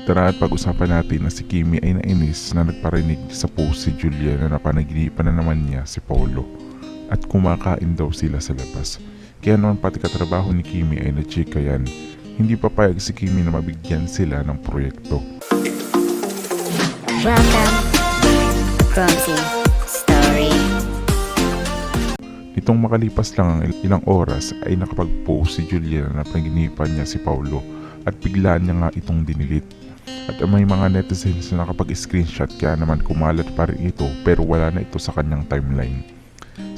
Tara at pag-usapan natin na si Kimi ay nainis na nagparinig sa post si Julia na napanaginipan na naman niya si Paulo at kumakain daw sila sa labas. Kaya naman pati katrabaho ni Kimi ay na-chika yan. Hindi papayag si Kimi na mabigyan sila ng proyekto. Welcome, Clumsy Story. Nitong makalipas lang ang il- ilang oras ay nakapag-post si Julia na paginipan niya si Paulo at bigla niya nga itong dinilit. At may mga netizens na nakapag-screenshot kaya naman kumalat pa rin ito pero wala na ito sa kanyang timeline.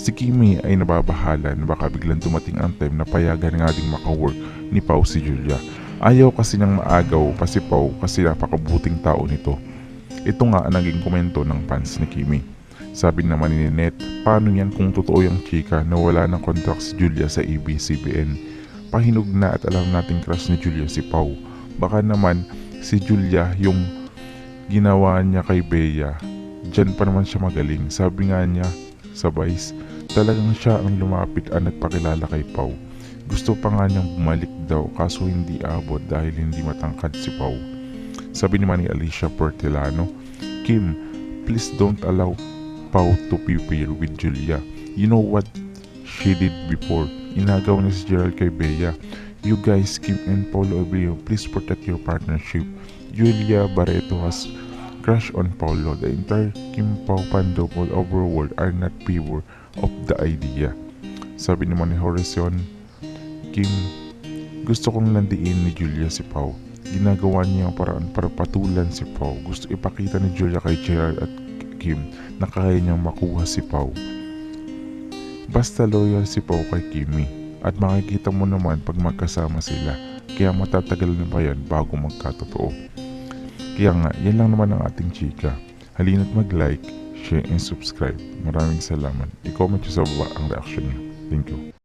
Si Kimi ay nababahala na baka biglang dumating ang time na payagan nga ding makawork ni Pau si Julia. Ayaw kasi niyang maagaw pa si Pau kasi napakabuting tao nito. Ito nga ang naging komento ng fans ni Kimi. Sabi naman ni Net, paano yan kung totoo yung chika na wala ng contract si Julia sa ABCBN? Pahinog na at alam nating crush ni Julia si Pau. Baka naman si Julia yung ginawa niya kay Bea. Diyan pa naman siya magaling. Sabi nga niya sa Vice, talagang siya ang lumapit at nagpakilala kay Pau. Gusto pa nga niyang bumalik daw kaso hindi abot dahil hindi matangkad si Pau. Sabi naman ni Alicia Portilano, Kim, please don't allow Pau to pair with Julia. You know what she did before? Inagaw niya si Gerald kay Bea. You guys, Kim and Paulo Abreu, please protect your partnership. Julia Barreto has crush on Paulo. The entire Kim Pao Pandopol overworld are not favor of the idea. Sabi naman ni Horizon, Kim, gusto kong landiin ni Julia si Pau. Ginagawa niya ang paraan para patulan si Pau. Gusto ipakita ni Julia kay Gerald at Kim na kaya niyang makuha si Pau. Basta loyal si Pau kay Kimi at makikita mo naman pag magkasama sila. Kaya matatagal na ba yan bago magkatotoo. Kaya nga, yan lang naman ang ating chika. Halina't mag-like, share, and subscribe. Maraming salamat. I-comment sa baba ang reaction nyo. Thank you.